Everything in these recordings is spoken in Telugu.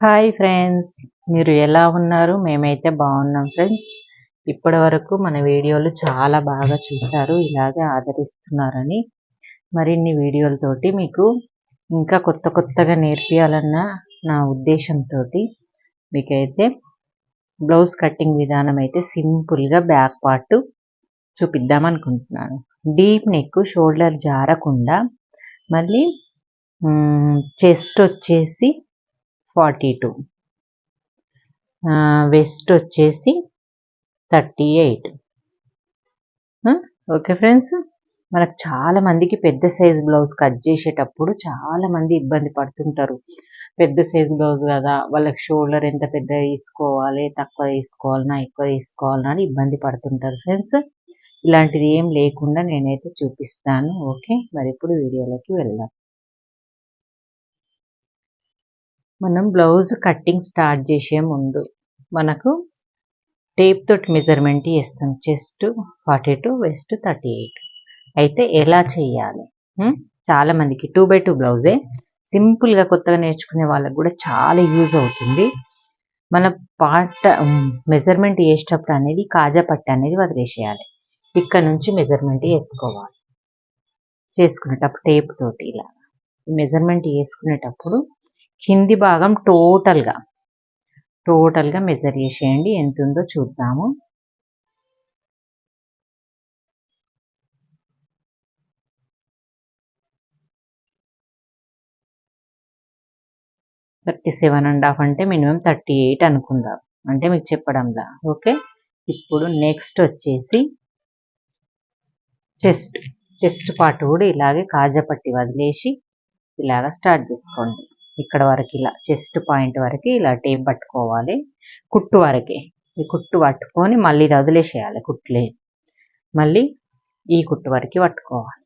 హాయ్ ఫ్రెండ్స్ మీరు ఎలా ఉన్నారు? మేమైతే బాగున్నాం ఫ్రెండ్స్ ఇప్పటి వరకు మన వీడియోలు చాలా బాగా చూశారు. ఇలాగే ఆదరిస్తున్నారని. మరిన్ని వీడియోలతోటి మీకు ఇంకా కొత్త కొత్తగా నేర్పియాలన్న నా ఉద్దేశంతో మీకైతే బ్లౌజ్ కటింగ్ విధానం అయితే సింపుల్గా బ్యాక్ పార్ట్ చూపిద్దాం అనుకుంటున్నాను. డీప్ నెక్ షోల్డర్ జారకుండా మళ్ళీ చెస్ట్ వచ్చేసి ఫార్టీ టూ. వెస్ట్ వచ్చేసి థర్టీ ఎయిట్. Okay friends? మనకు చాలా మందికి పెద్ద సైజ్ బ్లౌజ్ కట్ చేసేటప్పుడు చాలా మంది ఇబ్బంది పడుతుంటారు. పెద్ద సైజ్ బ్లౌజ్ కదా వాళ్ళకి షోల్డర్ ఎంత పెద్ద తీసుకోవాలి తక్కువ తీసుకోవాలన్నా ఎక్కువ తీసుకోవాలన్నా అని ఇబ్బంది పడుతుంటారు ఫ్రెండ్స్. ఇలాంటిది ఏం లేకుండా నేనైతే చూపిస్తాను. ఓకే మరి ఇప్పుడు వీడియోలోకి వెళ్దాం. మనం బ్లౌజ్ కట్టింగ్ స్టార్ట్ చేసే ముందు మనకు టేప్ తోటి మెజర్మెంట్ చేస్తాం chest forty two waist thirty eight అయితే ఎలా చేయాలి? చాలా మందికి టూ బై టూ బ్లౌజే సింపుల్గా కొత్తగా నేర్చుకునే వాళ్ళకి కూడా చాలా యూజ్ అవుతుంది. మన పాట మెజర్మెంట్ చేసేటప్పుడు అనేది కాజా పట్టు అనేది వదిలేసేయాలి. ఇక్కడ నుంచి మెజర్మెంట్ వేసుకోవాలి. చేసుకునేటప్పుడు టేప్ తోటి ఇలా. మెజర్మెంట్ వేసుకునేటప్పుడు కింది భాగం టోటల్గా. టోటల్గా మెజర్ చేసేయండి. ఎంత ఉందో చూద్దాము. థర్టీ సెవెన్ అండ్ హాఫ్ అంటే మినిమం థర్టీ ఎయిట్ అనుకుందాం. అంటే మీకు చెప్పడంలా. ఓకే? ఇప్పుడు నెక్స్ట్ వచ్చేసి చెస్ట్ చెస్ట్ పార్ట్ కూడా ఇలాగే కాజపట్టి వదిలేసి ఇలాగ స్టార్ట్ చేసుకోండి. ఇక్కడ వరకు ఇలా చెస్ట్ పాయింట్ వరకు ఇలా టేప్ పట్టుకోవాలి. కుట్టు వరకే ఈ కుట్టు పట్టుకొని మళ్ళీ వదిలేసేయాలి కుట్లే. మళ్ళీ ఈ కుట్టు వరకు పట్టుకోవాలి.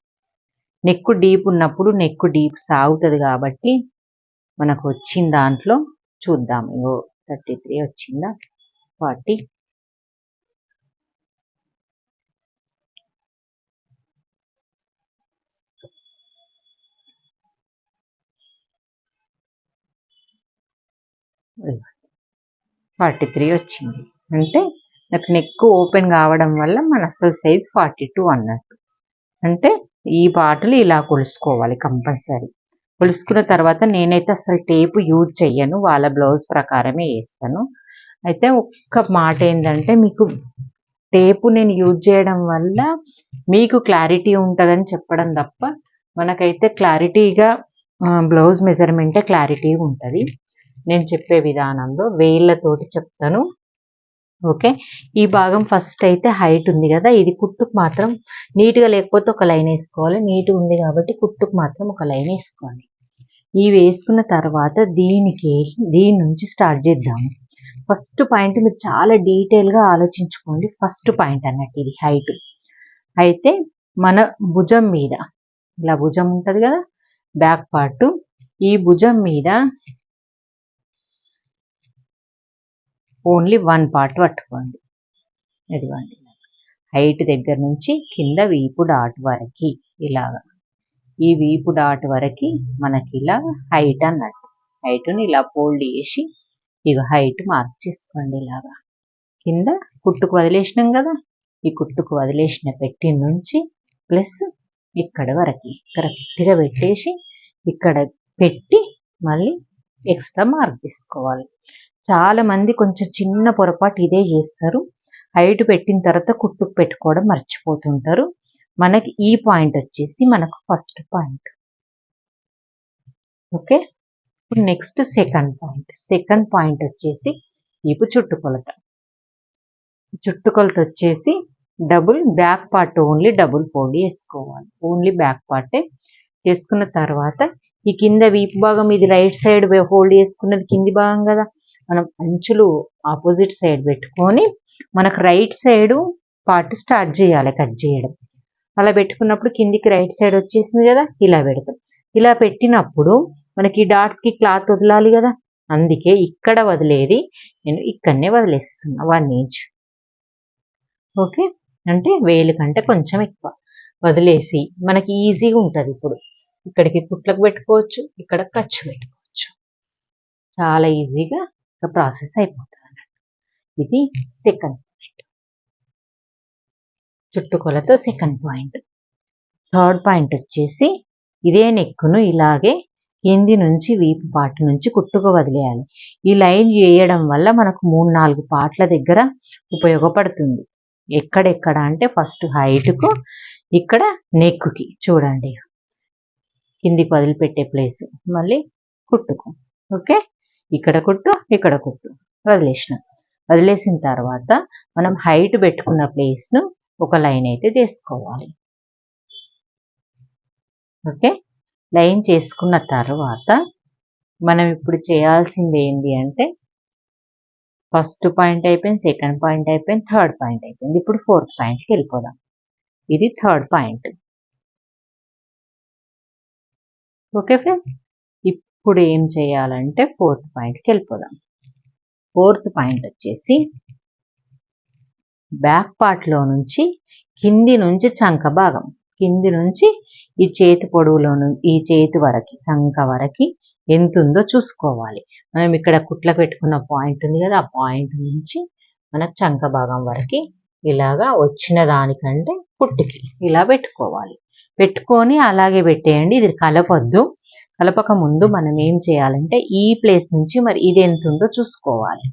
నెక్కు డీప్ ఉన్నప్పుడు నెక్కు డీప్ సాగుతుంది కాబట్టి మనకు వచ్చిన దాంట్లో చూద్దాం. ఇగో థర్టీ త్రీ వచ్చిందా? ఫార్టీ ఫార్టీ త్రీ వచ్చింది. అంటే నాకు నెక్ ఓపెన్ కావడం వల్ల మన అసలు సైజ్ ఫార్టీ టూ అన్నట్టు. అంటే ఈ పాటలు ఇలా కొలుసుకోవాలి కంపల్సరీ. కొలుసుకున్న తర్వాత నేనైతే అసలు టేపు యూజ్ చెయ్యను వాళ్ళ బ్లౌజ్ ప్రకారమే వేస్తాను. అయితే ఒక్క మాట ఏంటంటే మీకు టేపు నేను యూజ్ చేయడం వల్ల మీకు క్లారిటీ ఉంటుందని చెప్పడం తప్ప మనకైతే క్లారిటీగా బ్లౌజ్ మెజర్మెంటే క్లారిటీ ఉంటుంది. నేను చెప్పే విధానంలో వేళ్ళతోటి చెప్తాను. ఓకే? ఈ భాగం ఫస్ట్ అయితే హైట్ ఉంది కదా ఇది కుట్టుకు మాత్రం నీట్గా లేకపోతే ఒక లైన్ వేసుకోవాలి. నీట్గా ఉంది కాబట్టి కుట్టుకు మాత్రం ఒక లైన్ వేసుకోవాలి. ఇవి వేసుకున్న తర్వాత దీనికి దీని నుంచి స్టార్ట్ చేద్దాము ఫస్ట్ పాయింట్ మీరు చాలా డీటెయిల్గా ఆలోచించుకోండి. ఫస్ట్ పాయింట్ అన్నట్టు ఇది హైట్. అయితే మన భుజం మీద ఇలా భుజం ఉంటుంది కదా బ్యాక్ పార్ట్ ఈ భుజం మీద ఓన్లీ వన్ పార్ట్ పట్టుకోండి. ఇదిగోండి. హైట్ దగ్గర నుంచి కింద వీపు డాట్ వరకు ఇలాగా. ఈ వీపు డాట్ వరకు మనకి ఇలా హైట్ అన్నట్టు. హైట్ని ఇలా ఫోల్డ్ చేసి ఇక హైట్ మార్క్ చేసుకోండి ఇలాగా. కింద కుట్టుకు వదిలేసినాం కదా? ఈ కుట్టుకు వదిలేసిన పెట్టి నుంచి ప్లస్ ఇక్కడ వరకు కరెక్ట్గా పెట్టేసి ఇక్కడ పెట్టి మళ్ళీ ఎక్స్ట్రా మార్క్ చేసుకోవాలి. చాలా మంది కొంచెం చిన్న పొరపాటు ఇదే చేస్తారు. హైట్ పెట్టిన తర్వాత కుట్టుకు పెట్టుకోవడం మర్చిపోతుంటారు. మనకి ఈ పాయింట్ వచ్చేసి మనకు ఫస్ట్ పాయింట్. ఓకే? ఇప్పుడు next second point. Second point వచ్చేసి ఇప్పుడు చుట్టుకొలత. చుట్టుకొలత వచ్చేసి double back part only double fold వేసుకోవాలి. ఓన్లీ బ్యాక్ పార్టే చేసుకున్న తర్వాత ఈ కింద వీపు భాగం ఇది రైట్ సైడ్ ఫోల్డ్ చేసుకున్నది కింది భాగం కదా. మనం అంచులు ఆపోజిట్ సైడ్ పెట్టుకొని మనకు రైట్ సైడ్ పార్ట్ స్టార్ట్ చేయాలి కట్ చేయడం. అలా పెట్టుకున్నప్పుడు కిందికి రైట్ సైడ్ వచ్చేసింది కదా ఇలా పెడతాం. ఇలా పెట్టినప్పుడు మనకి డాట్స్కి క్లాత్ వదలాలి కదా అందుకే ఇక్కడ వదిలేది నేను ఇక్కడనే వదిలేస్తున్నా వన్ ఇంచ్. ఓకే? అంటే వేలు కంటే కొంచెం ఎక్కువ. వదిలేసి మనకి ఈజీగా ఉంటుంది ఇప్పుడు. ఇక్కడికి కుట్లకు పెట్టుకోవచ్చు ఇక్కడ ఖర్చు పెట్టుకోవచ్చు. చాలా ఈజీగా ప్రాసెస్ అయిపోతుంది అన్నట్టు. ఇది సెకండ్ పాయింట్. చుట్టుకొలతో సెకండ్ పాయింట్. థర్డ్ పాయింట్ వచ్చేసి ఇదే నెక్కును ఇలాగే కింది నుంచి వీపు పాటు నుంచి కుట్టుకు వదిలేయాలి. ఈ లైన్ చేయడం వల్ల మనకు మూడు నాలుగు పాటల దగ్గర ఉపయోగపడుతుంది. ఎక్కడెక్కడ అంటే ఫస్ట్ హైట్కు ఇక్కడ నెక్కుకి. చూడండి. కిందికి వదిలిపెట్టే ప్లేస్. మళ్ళీ కుట్టుకు. ఓకే? ఇక్కడ కుట్టు ఇక్కడ కుట్టు. వదిలేసిన. వదిలేసిన తర్వాత మనం హైట్ పెట్టుకున్న ప్లేస్ను ఒక లైన్ అయితే చేసుకోవాలి. ఓకే? లైన్ చేసుకున్న తర్వాత మనం ఇప్పుడు చేయాల్సింది ఏంటి అంటే ఫస్ట్ పాయింట్ అయిపోయింది సెకండ్ పాయింట్ అయిపోయింది థర్డ్ పాయింట్ అయిపోయింది. ఇప్పుడు ఫోర్త్ పాయింట్కి వెళ్ళిపోదాం. ఇది థర్డ్ పాయింట్ ఓకే ఫ్రెండ్స్ ఇప్పుడు ఏం చేయాలంటే ఫోర్త్ పాయింట్కి వెళ్ళిపోదాం. ఫోర్త్ పాయింట్ వచ్చేసి బ్యాక్ పార్ట్లో నుంచి కింది నుంచి చంక భాగం. కింది నుంచి ఈ చేతి పొడవులో ఈ చేతి వరకు సంఖ వరకు ఎంత ఉందో చూసుకోవాలి. మనం ఇక్కడ కుట్ల పెట్టుకున్న పాయింట్ ఉంది కదా ఆ పాయింట్ నుంచి మన చంక భాగం వరకు ఇలాగా వచ్చిన దానికంటే పుట్టికి ఇలా పెట్టుకోవాలి. పెట్టుకొని అలాగే పెట్టేయండి ఇది కలపొద్దు. కలపక ముందు మనం ఏం చేయాలంటే ఈ ప్లేస్ నుంచి మరి ఇది ఎంత ఉందో చూసుకోవాలి.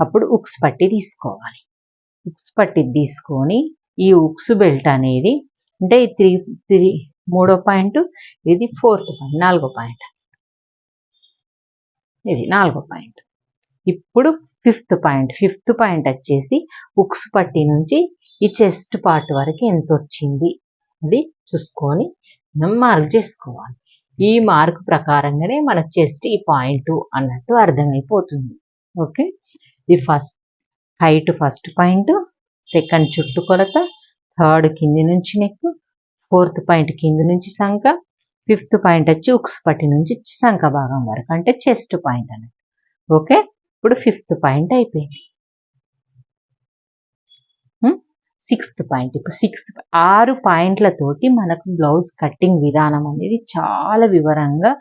అప్పుడు ఉక్స్ పట్టి తీసుకోవాలి. ఉక్స్ పట్టి తీసుకొని ఈ ఉక్స్ బెల్ట్ అనేది అంటే ఈ త్రీ త్రీ మూడో పాయింట్ ఇది ఫోర్త్ పాయింట్ నాలుగో పాయింట్. ఇది నాలుగో పాయింట్. ఇప్పుడు ఫిఫ్త్ పాయింట్ ఫిఫ్త్ పాయింట్ వచ్చేసి ఉక్స్ పట్టి నుంచి ఈ చెస్ట్ పార్ట్ వరకు ఎంత వచ్చింది? అది చూసుకొని మనం మార్క్ చేసుకోవాలి. ఈ మార్క్ ప్రకారంగానే మన చెస్ట్ ఈ పాయింట్ అన్నట్టు అర్థమైపోతుంది. ఓకే? ఇది first height first point second చుట్టుకొలత థర్డ్ కింది నుంచి నెక్ ఫోర్త్ పాయింట్ కింది నుంచి సంఖ ఫిఫ్త్ పాయింట్ వచ్చి ఉక్స్ పట్టి నుంచి సంఖ భాగం వరకు అంటే చెస్ట్ పాయింట్ అన్నట్టు. ఓకే? ఇప్పుడు ఫిఫ్త్ పాయింట్ అయిపోయింది. Sixth point. ఇప్పుడు సిక్స్త్ ఆరు పాయింట్లతోటి మనకు బ్లౌజ్ కట్టింగ్ విధానం అనేది చాలా వివరంగా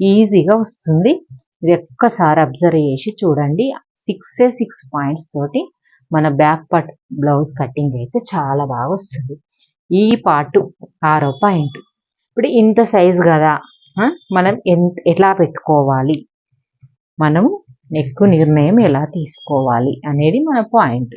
ఈజీగా వస్తుంది. ఇది ఒక్కసారి అబ్జర్వ్ చేసి చూడండి. సిక్స్ సిక్స్ పాయింట్స్ తోటి మన బ్యాక్ పార్ట్ బ్లౌజ్ కటింగ్ అయితే చాలా బాగా వస్తుంది. ఈ పార్ట్ ఆరో పాయింట్. ఇప్పుడు ఇంత సైజ్ కదా మనం ఎంత ఎలా పెట్టుకోవాలి? మనము నెక్కు నిర్ణయం ఎలా తీసుకోవాలి అనేది మన పాయింట్.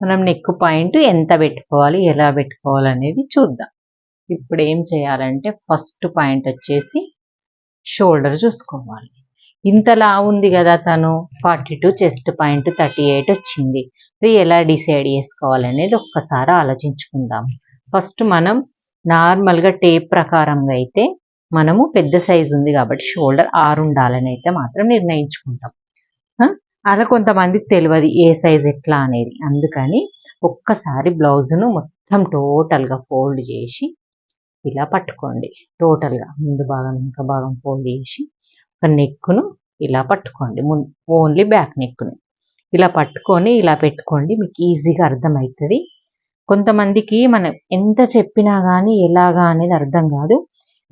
మనం నెక్ పాయింట్ ఎంత పెట్టుకోవాలి ఎలా పెట్టుకోవాలి అనేది చూద్దాం. ఇప్పుడు ఏం చేయాలంటే ఫస్ట్ పాయింట్ వచ్చేసి షోల్డర్ చూసుకోవాలి. ఇంతలా ఉంది కదా తను forty two chest point thirty eight వచ్చింది. ఇది ఎలా డిసైడ్ చేసుకోవాలనేది ఒక్కసారి ఆలోచించుకుందాం. ఫస్ట్ మనం నార్మల్గా టేప్ ప్రకారంగా అయితే మనము పెద్ద సైజు ఉంది కాబట్టి షోల్డర్ ఆరు ఉండాలని అయితే మాత్రం నిర్ణయించుకుంటాం. అలా కొంతమందికి తెలియదు ఏ సైజ్ ఎట్లా అనేది. అందుకని ఒక్కసారి బ్లౌజ్ను మొత్తం టోటల్గా ఫోల్డ్ చేసి ఇలా పట్టుకోండి. టోటల్గా ముందు భాగం ఇంకా భాగం ఫోల్డ్ చేసి ఒక నెక్కును ఇలా పట్టుకోండి. ఓన్లీ బ్యాక్ నెక్కుని. ఇలా పట్టుకొని ఇలా పెట్టుకోండి మీకు ఈజీగా అర్థమవుతుంది. కొంతమందికి మనం ఎంత చెప్పినా కానీ ఎలాగా అనేది అర్థం కాదు.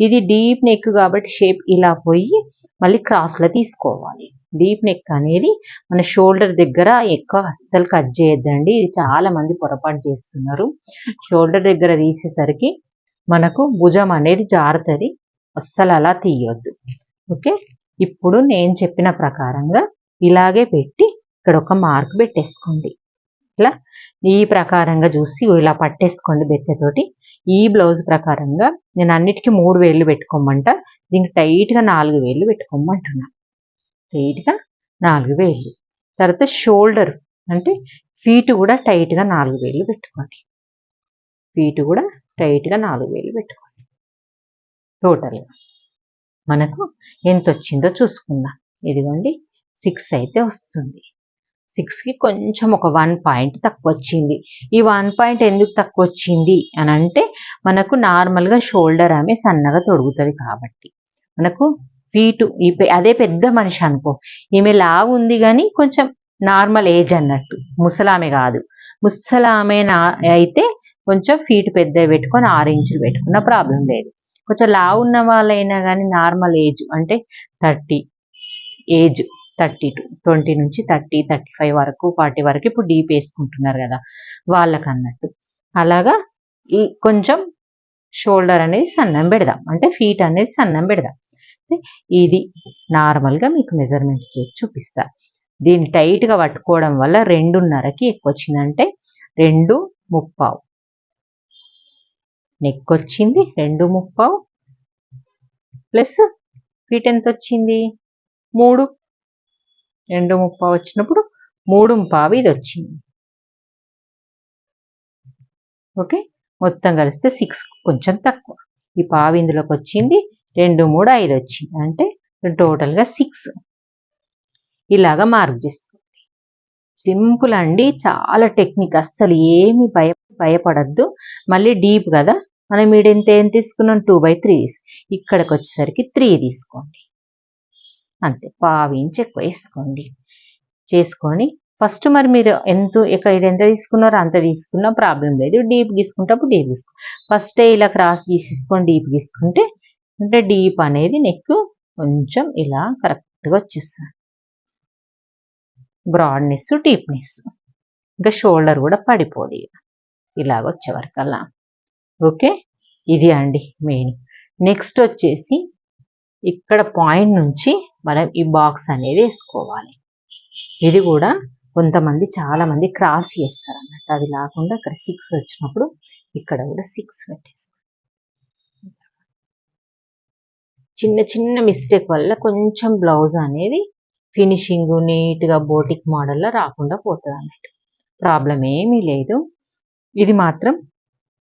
ఇది డీప్ నెక్ కాబట్టి షేప్ ఇలా పోయి మళ్ళీ క్రాస్లో తీసుకోవాలి. డీప్ నెక్ అనేది మన షోల్డర్ దగ్గర ఎక్కువ అస్సలు కట్ చేయొద్దండి. ఇది చాలా మంది పొరపాటు చేస్తున్నారు. షోల్డర్ దగ్గర తీసేసరికి మనకు భుజం అనేది జారుతుంది. అస్సలు అలా తీయొద్దు. ఓకే? ఇప్పుడు నేను చెప్పిన ప్రకారంగా ఇలాగే పెట్టి ఇక్కడ ఒక మార్క్ పెట్టేసుకోండి. ఇలా ఈ ప్రకారంగా చూసి ఇలా పట్టేసుకోండి బెత్తతోటి. ఈ బ్లౌజ్ ప్రకారంగా నేను అన్నిటికీ మూడు వేళ్ళు పెట్టుకోమంట. దీనికి టైట్గా నాలుగు వేళ్ళు పెట్టుకోమంటున్నా. టైట్గా నాలుగు వేళ్ళు. తర్వాత షోల్డర్ అంటే ఫీట్ కూడా టైట్గా నాలుగు వేళ్ళు పెట్టుకోండి. ఫీట్ కూడా టైట్గా నాలుగు వేలు పెట్టుకోండి. టోటల్గా మనకు ఎంత వచ్చిందో చూసుకుందాం. ఇదిగోండి సిక్స్ అయితే వస్తుంది. సిక్స్కి కొంచెం ఒక వన్ పాయింట్ తక్కువ వచ్చింది. ఈ వన్ పాయింట్ ఎందుకు తక్కువ వచ్చింది అని అంటే మనకు నార్మల్గా షోల్డర్ ఆమె సన్నగా తొడుగుతుంది కాబట్టి. మనకు ఫీటు ఈ అదే పెద్ద మనిషి అనుకో. ఈమె లావు ఉంది కానీ కొంచెం నార్మల్ ఏజ్ అన్నట్టు. ముసలామె కాదు. ముసలామె అయితే కొంచెం ఫీట్ పెద్దవి పెట్టుకొని ఆరు ఇంచులు పెట్టుకున్న ప్రాబ్లం లేదు. కొంచెం లావు ఉన్న వాళ్ళైనా కానీ నార్మల్ ఏజ్ అంటే thirty age thirty to twenty నుంచి థర్టీ థర్టీ ఫైవ్ వరకు ఫార్టీ వరకు ఇప్పుడు డీప్ వేసుకుంటున్నారు కదా వాళ్ళకి అన్నట్టు అలాగా ఈ కొంచెం షోల్డర్ అనేది సన్నం పెడదాం. అంటే ఫీట్ అనేది సన్నం పెడదాం. ఇది నార్మల్గా మీకు మెజర్మెంట్ చేసి చూపిస్తా. దీన్ని టైట్గా పట్టుకోవడం వల్ల రెండున్నరకి ఎక్కువ వచ్చిందంటే రెండు ముప్పావు. నెక్ వచ్చింది రెండు ముప్పావు ప్లస్ ఫీట్ ఎంత వచ్చింది మూడు. రెండు ముప్పావు వచ్చినప్పుడు మూడు ముప్పావు ఇది వచ్చింది ఓకే? మొత్తం కలిస్తే సిక్స్ కొంచెం తక్కువ. ఈ పావు ఇందులోకి వచ్చింది రెండు మూడు ఐదు వచ్చింది అంటే టోటల్గా సిక్స్ ఇలాగా మార్క్ చేసుకోండి. సింపుల్ అండి చాలా టెక్నిక్ అస్సలు ఏమి భయ భయపడద్దు. మళ్ళీ డీప్ కదా. మనం ఎంత ఏం తీసుకున్నాం? టూ బై త్రీ ఇక్కడికి వచ్చేసరికి త్రీ తీసుకోండి. అంతే. పావు ఎక్కువ వేసుకోండి. చేసుకొని ఫస్ట్ మరి మీరు ఎంత ఇక్కడ ఎంత తీసుకున్నారో అంత తీసుకున్నా ప్రాబ్లం లేదు. డీప్ గీసుకుంటప్పుడు డీప్ తీసుకో ఫస్ట్ ఇలా క్రాస్ గీసేసుకొని డీప్ గీసుకుంటే అంటే డీప్ అనేది నెక్ కొంచెం ఇలా కరెక్ట్గా వచ్చేస్తుంది. బ్రాడ్నెస్ డీప్నెస్ ఇంకా షోల్డర్ కూడా పడిపోదు ఇలాగ వచ్చేవరకల్లా ఓకే ఇది అండి మెయిన్ నెక్స్ట్ వచ్చేసి ఇక్కడ పాయింట్ నుంచి మనం ఈ బాక్స్ అనేది వేసుకోవాలి. ఇది కూడా కొంతమంది చాలామంది క్రాస్ చేస్తారు అన్నట్టు అది లేకుండా ఇక్కడ సిక్స్ వచ్చినప్పుడు ఇక్కడ కూడా సిక్స్ పెట్టేస్తారు చిన్న చిన్న మిస్టేక్ వల్ల కొంచెం బ్లౌజ్ అనేది ఫినిషింగ్ నీట్గా బోటిక్ మోడల్లో రాకుండా పోతుంది అన్నట్టు. ప్రాబ్లం ఏమీ లేదు. ఇది మాత్రం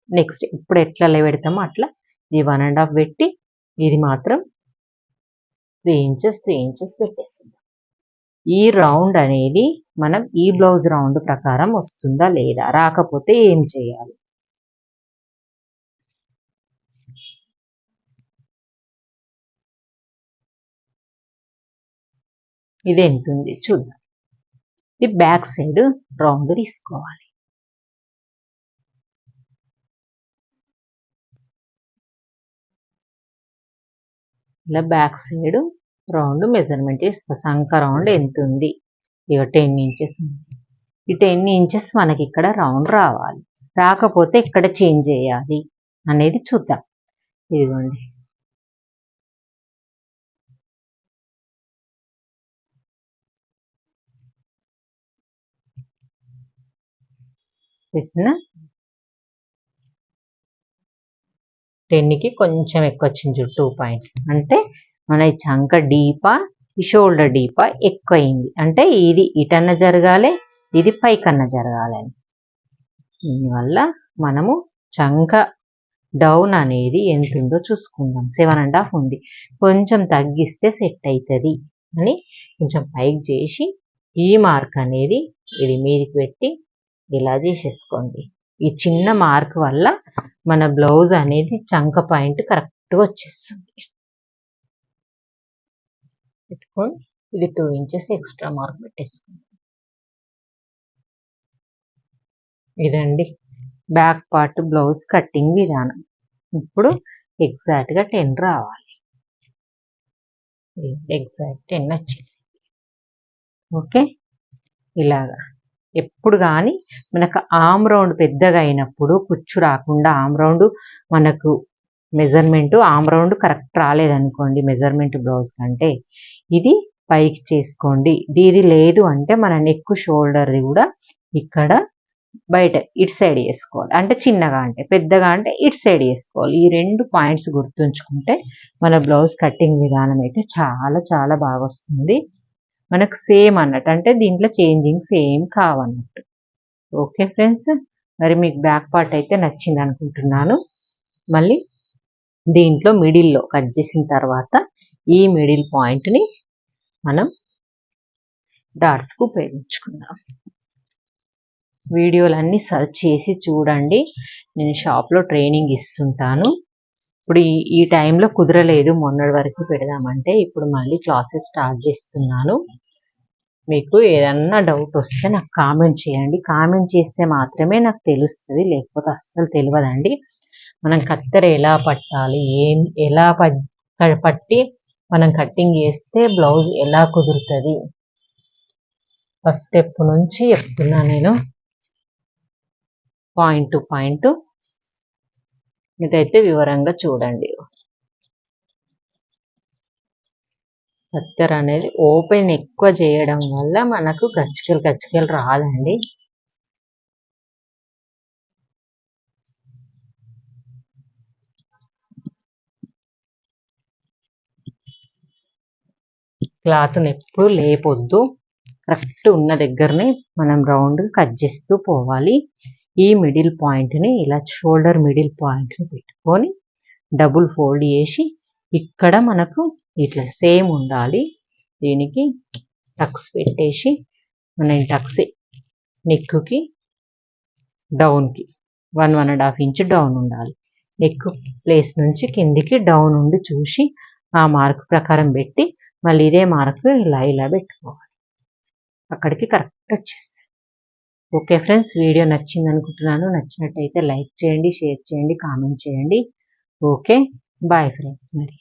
నెక్స్ట్ ఇప్పుడు ఎట్లా పెడతామో అట్లా ఇది వన్ అండ్ హాఫ్ పెట్టి ఇది మాత్రం త్రీ ఇంచెస్ త్రీ ఇంచెస్ పెట్టేస్తుంది ఈ రౌండ్ అనేది మనం ఈ బ్లౌజ్ రౌండ్ ప్రకారం వస్తుందా లేదా? రాకపోతే ఏం చేయాలి? ఇది ఎంత ఉంది చూద్దాం. ఇది బ్యాక్ సైడ్ రౌండ్ తీసుకోవాలి. ఇలా బ్యాక్ సైడ్ రౌండ్ మెజర్మెంట్ ఇస్తా సంఖ రౌండ్ ఎంత ఉంది? ఇక టెన్ ఇంచెస్ ఉంది. ఈ టెన్ ఇంచెస్ మనకి ఇక్కడ రౌండ్ రావాలి. రాకపోతే ఇక్కడ చేంజ్ చేయాలి అనేది చూద్దాం. ఇదిగోండి. తెలిసిన టెన్కి కొంచెం ఎక్కువ వచ్చింది టూ పాయింట్స్ అంటే మన ఈ చంక డీపా ఈ షోల్డర్ డీపా ఎక్కువ అయింది అంటే ఇది ఇటన్న జరగాలి ఇది పైకన్నా జరగాలి దీనివల్ల మనము చంక డౌన్ అనేది ఎంత ఉందో చూసుకుందాం సెవెన్ అండ్ హాఫ్ ఉంది. కొంచెం తగ్గిస్తే సెట్ అవుతుంది అని కొంచెం పైకి చేసి ఈ మార్క్ అనేది ఇది మీదికి పెట్టి ఇలా చేసేసుకోండి ఈ చిన్న మార్క్ వల్ల మన బ్లౌజ్ అనేది చంక పాయింట్ కరెక్ట్గా వచ్చేస్తుంది. పెట్టుకొని ఇది టూ ఇంచెస్ ఎక్స్ట్రా మార్క్ పెట్టేసుకోండి. ఇదండి బ్యాక్ పార్ట్ బ్లౌజ్ కటింగ్ విధానం. ఇప్పుడు ఎగ్జాక్ట్గా టెన్ రావాలి. ఎగ్జాక్ట్ టెన్ వచ్చేసి ఓకే? ఇలాగా. ఎప్పుడు కానీ మనకు ఆమ్ రౌండ్ పెద్దగా అయినప్పుడు కుచ్చు రాకుండా ఆమ్ రౌండ్ మనకు మెజర్మెంట్ ఆమ్ రౌండ్ కరెక్ట్ రాలేదనుకోండి మెజర్మెంట్ బ్లౌజ్ కంటే ఇది పైకి చేసుకోండి. ఇది లేదు అంటే మన నెక్ షోల్డర్ది కూడా ఇక్కడ బయట ఇటు సైడ్ వేసుకోవాలి. అంటే చిన్నగా అంటే పెద్దగా అంటే ఇటు సైడ్ వేసుకోవాలి. ఈ రెండు పాయింట్స్ గుర్తుంచుకుంటే మన బ్లౌజ్ కటింగ్ విధానం అయితే చాలా చాలా బాగా వస్తుంది. మనకు సేమ్ అన్నట్టు. అంటే దీంట్లో చేంజింగ్ సేమ్ కావన్నట్టు. ఓకే ఫ్రెండ్స్ మరి మీకు బ్యాక్ పార్ట్ అయితే నచ్చింది అనుకుంటున్నాను. మళ్ళీ దీంట్లో మిడిల్లో కట్ చేసిన తర్వాత ఈ మిడిల్ పాయింట్ని మనం డాట్స్కు ఉపయోగించుకుందాం. వీడియోలన్నీ సర్చ్ చేసి చూడండి. నేను షాప్లో ట్రైనింగ్ ఇస్తుంటాను. ఇప్పుడు ఈ ఈ టైంలో కుదరలేదు. మొన్నటి వరకు పెడదామంటే ఇప్పుడు మళ్ళీ క్లాసెస్ స్టార్ట్ చేస్తున్నాను. మీకు ఏదన్నా డౌట్ వస్తే నాకు కామెంట్ చేయండి. కామెంట్ చేస్తే మాత్రమే నాకు తెలుస్తుంది లేకపోతే అస్సలు తెలియదండి మనం కత్తెర ఎలా పట్టాలి ఏం ఎలా ప- పట్టి మనం కట్టింగ్ చేస్తే బ్లౌజ్ ఎలా కుదురుతుంది? ఫస్ట్ స్టెప్ నుంచి చెప్తున్నా నేను. పాయింట్ టు పాయింట్ ఇదైతే వివరంగా చూడండి. కత్తెర అనేది ఓపెన్ ఎక్కువ చేయడం వల్ల మనకు గచ్చికలు గచ్చికలు రాదండి. క్లాత్ని ఎప్పుడు లేపొద్దు. కరెక్ట్ ఉన్న దగ్గరనే మనం రౌండ్ కట్ చేస్తూ పోవాలి. ఈ మిడిల్ పాయింట్ని ఇలా షోల్డర్ మిడిల్ పాయింట్ని పెట్టుకొని డబుల్ ఫోల్డ్ చేసి ఇక్కడ మనకు ఇట్లా సేమ్ ఉండాలి. దీనికి టక్స్ పెట్టేసి మనం టక్స్ నెక్కుకి డౌన్కి one one and half inch down ఉండాలి. నెక్ ప్లేస్ నుంచి కిందికి డౌన్ ఉండి చూసి ఆ మార్క్ ప్రకారం పెట్టి మళ్ళీ ఇదే మార్క్ ఇలా ఇలా పెట్టుకోవాలి. అక్కడికి కరెక్ట్ వచ్చేస్తుంది. ఓకే ఫ్రెండ్స్ వీడియో నచ్చింది అనుకుంటున్నాను. నచ్చినట్టయితే లైక్ చేయండి షేర్ చేయండి కామెంట్ చేయండి. ఓకే బాయ్ ఫ్రెండ్స్ మరి.